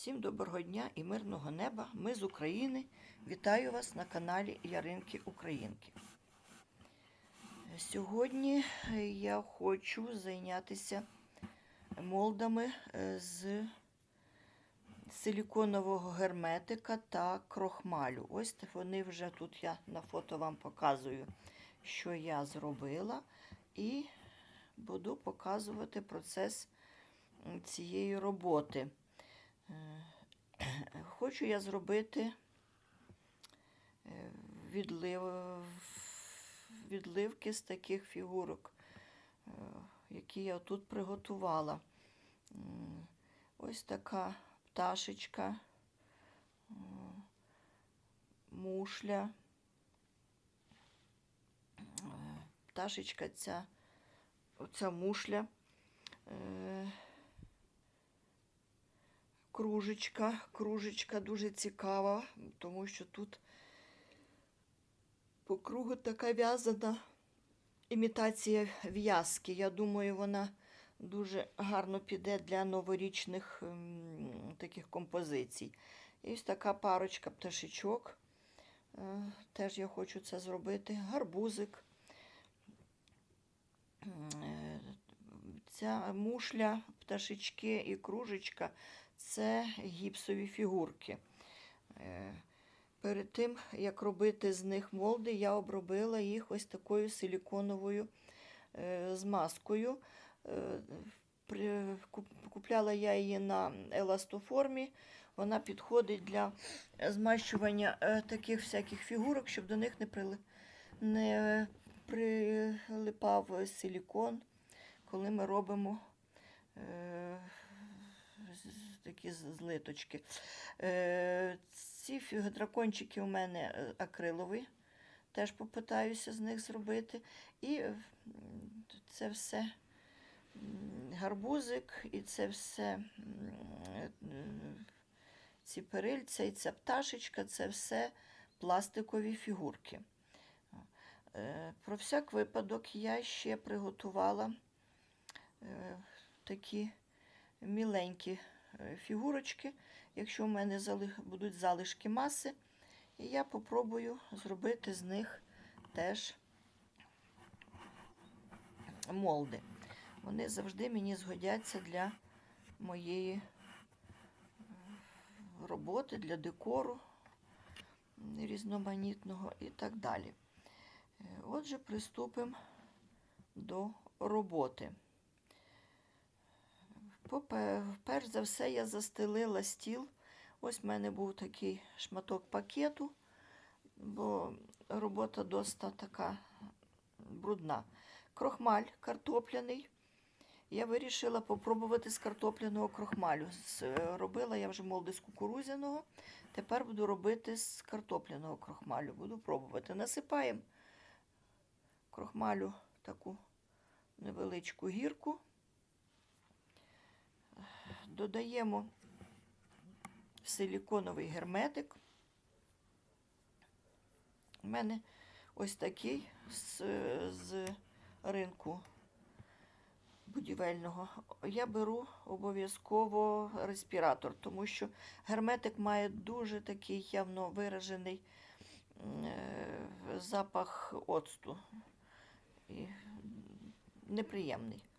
Всім доброго дня і мирного неба. Ми з України. Вітаю вас на каналі Яринки Українки. Сьогодні я хочу зайнятися молдами е, з силіконового герметика та крохмалю. Ось вони вже тут я на фото вам показую, що я зробила, і буду показувати процес цієї роботи. Е, Хочу я зробити е, відлив, відливки з таких фігурок, е, які я тут приготувала. Ось така пташечка, мушля. Пташечка ця, оця мушля. Кружечка. Кружечка дуже цікава, тому що тут по кругу така в'язана імітація в'язки. Я думаю, вона дуже гарно піде для новорічних ем, таких композицій. І ось така парочка пташечок. Е, Теж я хочу це зробити. Гарбузик. Е, Ця мушля, пташечки і кружечка це гіпсові фігурки. Е, Перед тим, як робити з них молди, я обробила їх ось такою силіконовою е, змазкою. Е, Купляла я її на еластоформі. Вона підходить для змащування таких всяких фігурок, щоб до них не, не прилипав силікон, коли ми робимо такі злиточки. Е, ці дракончики у мене е, акрилові. Теж попитаюся з них зробити. І е, це все гарбузик, і це все ці перильця, і ця пташечка, це все пластикові фігурки. Про всяк випадок я ще приготувала такі міленькі фігурочки. Якщо в мене будуть залишки маси, і я попробую зробити з них теж молди. Вони завжди мені згодяться для моєї е, роботи, для декору різноманітного і так далі. Е, Отже, приступимо до роботи. Перш за все я застелила стіл. Ось в мене був такий шматок пакету, бо робота доста така брудна. Крохмаль картопляний. Я вирішила попробувати з картопляного крохмалю. Робила я вже молди з кукурузяного. Тепер буду робити з картопляного крохмалю. Буду пробувати. Насипаємо крохмалю таку невеличку гірку. Додаємо силіконовий герметик. У мене ось такий з, з ринку будівельного. Я беру обов'язково респіратор, тому що герметик має дуже такий явно виражений е, запах оцту. І неприємний.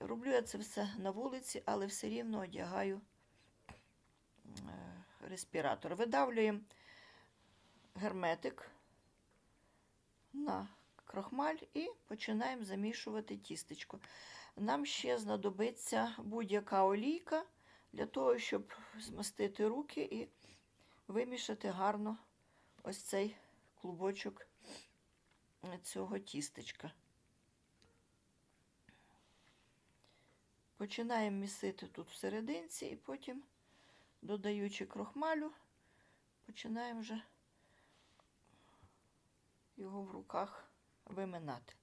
Роблю я це все на вулиці, але все рівно одягаю е, респіратор. Видавлюємо герметик на крохмаль і починаємо замішувати тістечко. Нам ще знадобиться будь-яка олійка для того, щоб змастити руки і вимішати гарно ось цей клубочок цього тістечка. Починаємо місити тут всерединці і потім, додаючи крохмалю, починаємо вже його в руках виминати.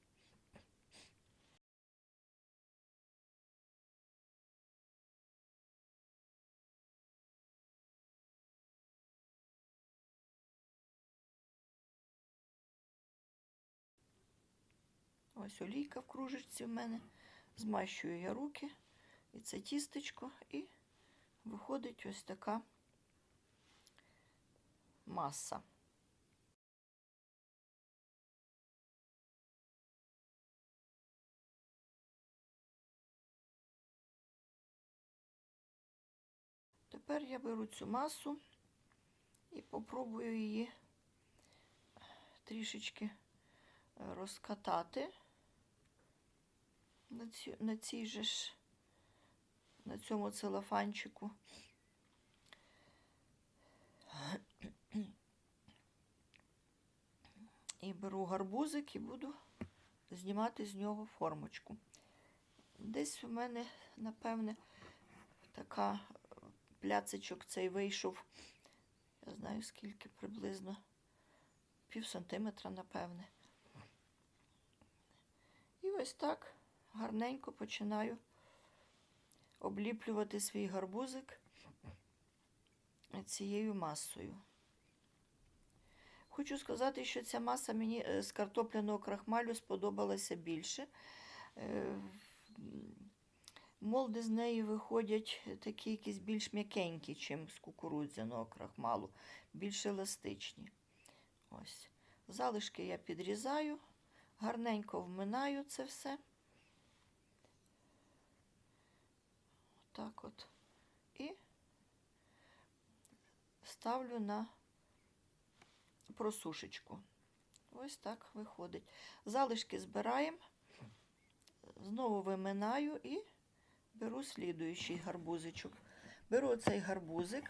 Ось олійка в кружечці в мене. Змащую я руки і це тістечко і виходить ось така маса. Тепер я беру цю масу і попробую її трішечки е, розкатати на цій же ж, на цьому целофанчику. І беру гарбузик і буду знімати з нього формочку. Десь у мене, напевне, така пляцичок цей вийшов, я знаю скільки приблизно, пів сантиметра, напевне. І ось так гарненько починаю обліплювати свій гарбузик цією масою. Хочу сказати, що ця маса мені е, з картопляного крахмалю сподобалася більше. Е, Молди з неї виходять такі якісь більш м'якенькі, ніж з кукурудзяного крахмалу, більш еластичні. Ось. Залишки я підрізаю, гарненько вминаю це все. Так от. І ставлю на просушечку. Ось так виходить. Залишки збираємо, знову виминаю і беру слідуючий гарбузичок. Беру цей гарбузик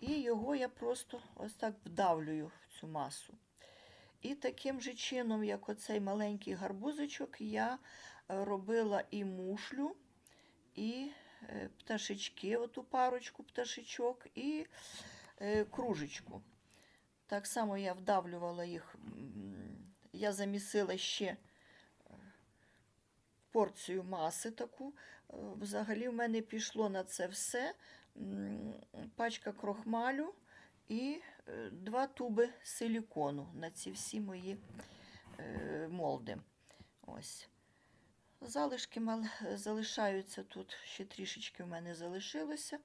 і його я просто ось так вдавлюю в цю масу. І таким же чином, як оцей маленький гарбузичок, я робила і мушлю, і пташечки, оту парочку пташечок, і е, кружечку. Так само я вдавлювала їх, я замісила ще е, порцію маси таку. Е, Взагалі в мене пішло на це все пачка крохмалю і е, два туби силікону на ці всі мої е, молди. Ось. Залишки мал- залишаються тут, ще трішечки в мене залишилося.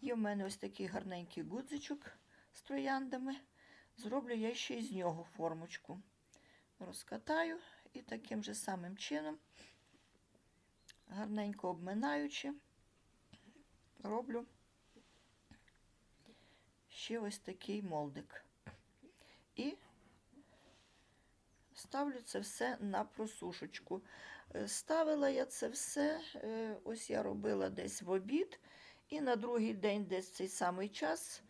Є в мене ось такий гарненький гудзичок з трояндами. Зроблю я ще із нього формочку. Розкатаю і таким же самим чином, гарненько обминаючи, роблю ще ось такий молдик. І ставлю це все на просушечку. Е, Ставила я це все, е, ось я робила десь в обід, і на другий день, десь в цей самий час,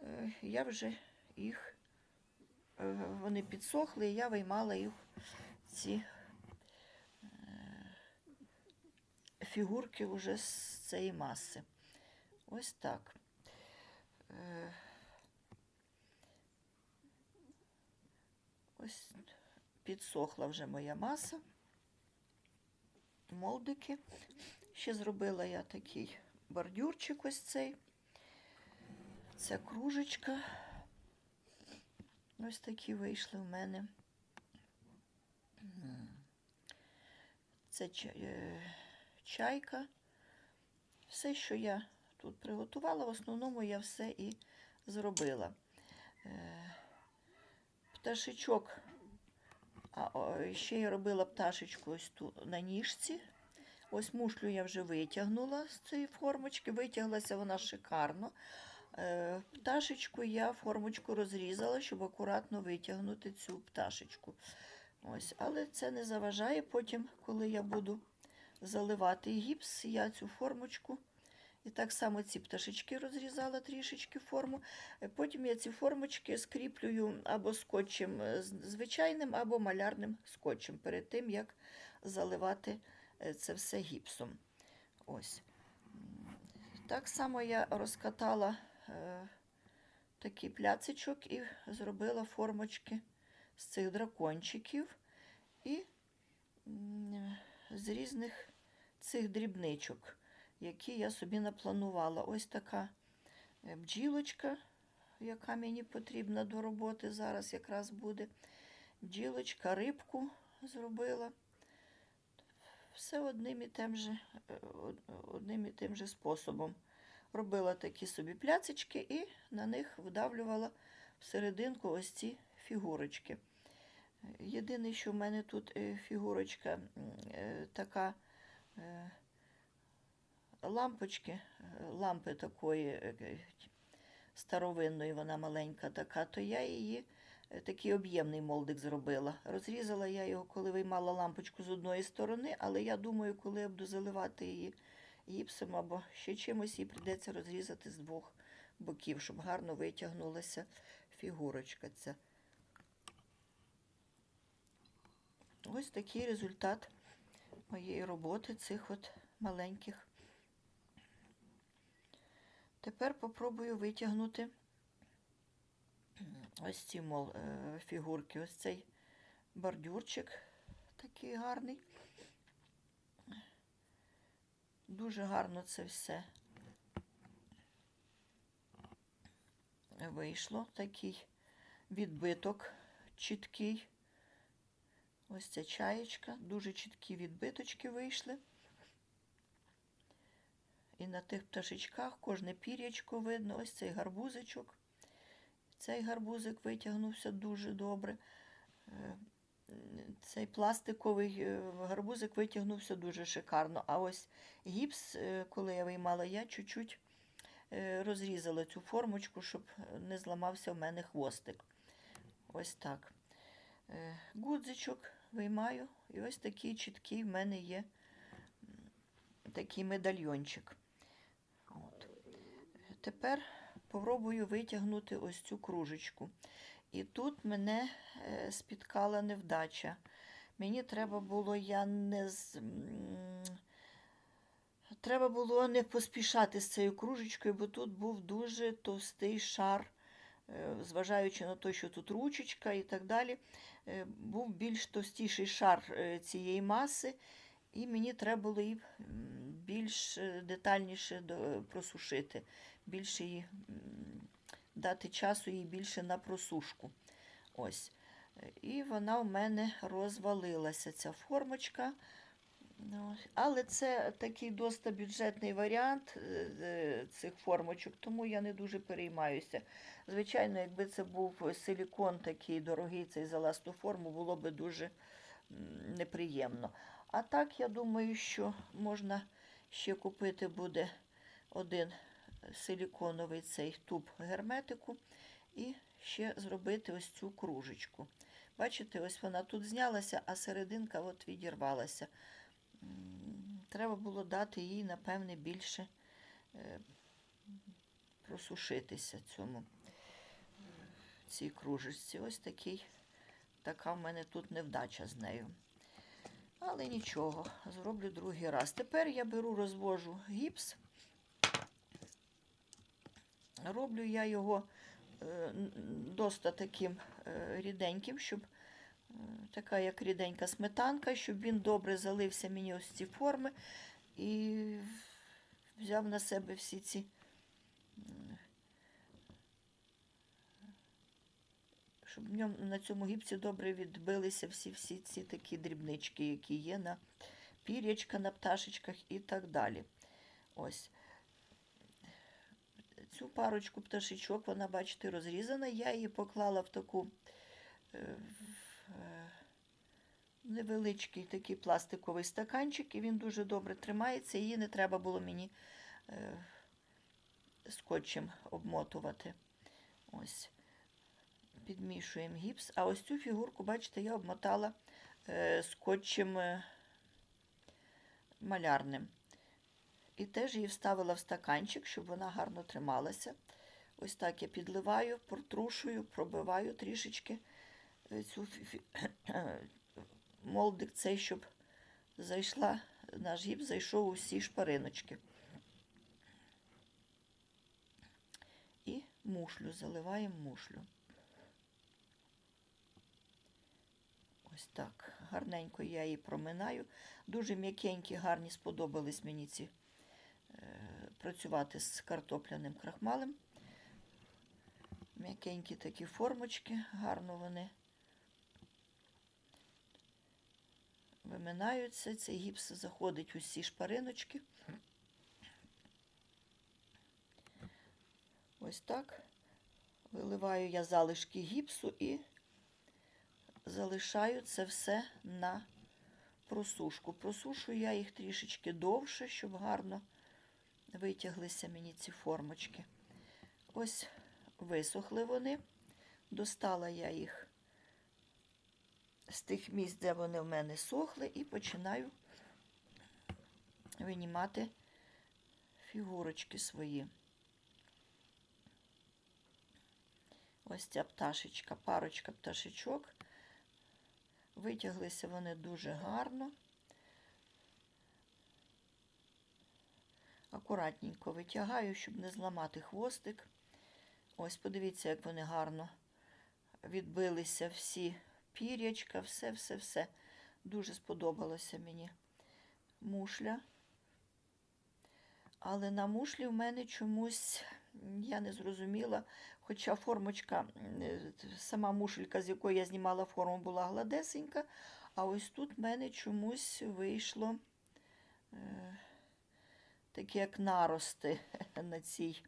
е, я вже їх, вони підсохли, і я виймала їх ці фігурки вже з цієї маси. Ось так. Ось підсохла вже моя маса. Молдики. Ще зробила я такий бордюрчик ось цей. Ця кружечка. Ось такі вийшли в мене. Це е, чайка. Все, що я тут приготувала, в основному я все і зробила. Е, Пташечок. А ще я робила пташечку ось тут на ніжці. Ось мушлю я вже витягнула з цієї формочки. Витяглася вона шикарно. Е, Пташечку я формочку розрізала, щоб акуратно витягнути цю пташечку. Ось, але це не заважає. Потім, коли я буду заливати гіпс, я цю формочку. І так само ці пташечки розрізала трішечки форму. Е, Потім я ці формочки скріплюю або скотчем е, звичайним, або малярним скотчем перед тим, як заливати е, це все гіпсом. Ось. Так само я розкатала е, такий пляцичок і зробила формочки з цих дракончиків і з різних цих дрібничок, які я собі напланувала. Ось така е, бджілочка, яка мені потрібна до роботи зараз якраз буде. Бджілочка, рибку зробила. Все одним і тим же, е, одним і тим же способом робила такі собі пляцечки і на них вдавлювала всерединку ось ці фігурочки. Єдине, що в мене тут е, фігурочка така лампочки, е, лампи такої е, е, старовинної, вона маленька така, то я її такий об'ємний молдик зробила. Розрізала я його, коли виймала лампочку з одної сторони, але я думаю, коли я буду заливати її гіпсом або ще чимось, її прийдеться розрізати з двох боків, щоб гарно витягнулася фігурочка ця. Ось такий результат моєї роботи цих от маленьких. Тепер попробую витягнути ось ці мол, е, фігурки. Ось цей бордюрчик такий гарний. Дуже гарно це все вийшло. Такий відбиток чіткий. Ось ця чаєчка, дуже чіткі відбиточки вийшли. І на тих пташечках кожне пір'ячко видно, ось цей гарбузичок. Цей гарбузик витягнувся дуже добре. Е, Цей пластиковий е, гарбузик витягнувся дуже шикарно. А ось гіпс, е, коли я виймала, я чуть-чуть розрізала цю формочку, щоб не зламався в мене хвостик. Ось так. Гудзичок виймаю, і ось такий чіткий в мене є такий медальйончик. Тепер попробую витягнути ось цю кружечку. І тут мене е, спіткала невдача. Мені треба було, я не з... Треба було не поспішати з цією кружечкою, бо тут був дуже товстий шар, е, зважаючи на те, що тут ручечка і так далі, е, був більш товстіший шар цієї маси, і мені треба було її більш детальніше просушити, більше її дати часу їй більше на просушку. Ось. І вона у мене розвалилася, ця формочка. Але це такий досить бюджетний варіант е, е, цих формочок, тому я не дуже переймаюся. Звичайно, якби це був силікон такий дорогий, цей за ласту форму, було би дуже неприємно. А так, я думаю, що можна ще купити буде один силіконовий цей туб герметику і ще зробити ось цю кружечку. Бачите, ось вона тут знялася, а серединка от відірвалася. Треба було дати їй, напевне, більше е, просушитися цьому цій кружечці. Ось такий, така в мене тут невдача з нею. Але нічого, зроблю другий раз. Тепер я беру, розвожу гіпс. Роблю я його е, доста таким е, ріденьким, щоб е, така як ріденька сметанка, щоб він добре залився мені ось ці форми і взяв на себе всі ці щоб в ньому на цьому гіпсі добре відбилися всі всі ці такі дрібнички, які є на пір'ячка, на пташечках і так далі. Ось. Цю парочку пташечок, вона, бачите, розрізана. Я її поклала в таку е, в, е, невеличкий такий пластиковий стаканчик, і він дуже добре тримається. Її не треба було мені е, скотчем обмотувати. Ось. Підмішуємо гіпс. А ось цю фігурку, бачите, я обмотала скотчем малярним. І теж її вставила в стаканчик, щоб вона гарно трималася. Ось так я підливаю, протрушую, пробиваю трішечки е, цю молдик цей, щоб зайшла, наш гіпс зайшов у всі шпариночки. І мушлю, заливаємо мушлю. Ось так. Гарненько я її проминаю. Дуже м'якенькі, гарні сподобались мені ці працювати з картопляним крахмалем. М'якенькі такі формочки, гарно вони виминаються. Цей гіпс заходить у всі шпариночки. Ось так. Виливаю я залишки гіпсу і залишаю це все на просушку. Просушую я їх трішечки довше, щоб гарно витяглися мені ці формочки. Ось висохли вони. Достала я їх з тих місць, де вони в мене сохли, і починаю винімати фігурочки свої. Ось ця пташечка, парочка пташечок. Витяглися вони дуже гарно. Акуратненько витягаю, щоб не зламати хвостик. Ось, подивіться, як вони гарно відбилися всі пір'ячка, все-все-все. Дуже сподобалося мені мушля. Але на мушлі в мене чомусь, я не зрозуміла, хоча формочка, е, сама мушелька, з якої я знімала форму, була гладесенька, а ось тут в мене чомусь вийшло е, такі як нарости на цій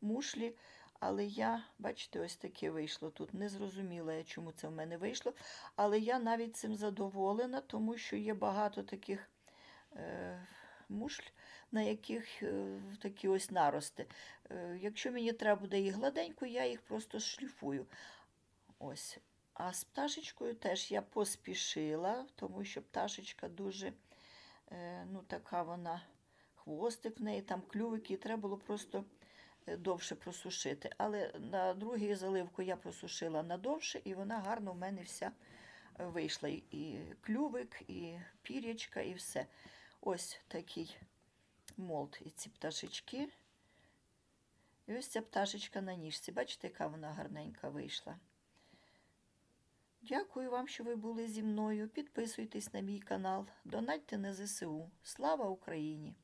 мушлі. Але я, бачите, ось таке вийшло тут. Не зрозуміла я, чому це в мене вийшло. Але я навіть цим задоволена, тому що є багато таких е, мушль, на яких е, такі ось нарости. Е, якщо мені треба буде їх гладенько, я їх просто шліфую. Ось. А з пташечкою теж я поспішила, тому що пташечка дуже, е, ну, така вона, хвостик в неї, там клювики, і треба було просто е, довше просушити. Але на другій заливку я просушила надовше, і вона гарно в мене вся е, вийшла. І- клювик, і пір'ячка, і все. Ось такий молд і ці пташечки. І ось ця пташечка на ніжці. Бачите, яка вона гарненька вийшла. Дякую вам, що ви були зі мною. Підписуйтесь на мій канал, донатьте на ЗСУ. Слава Україні!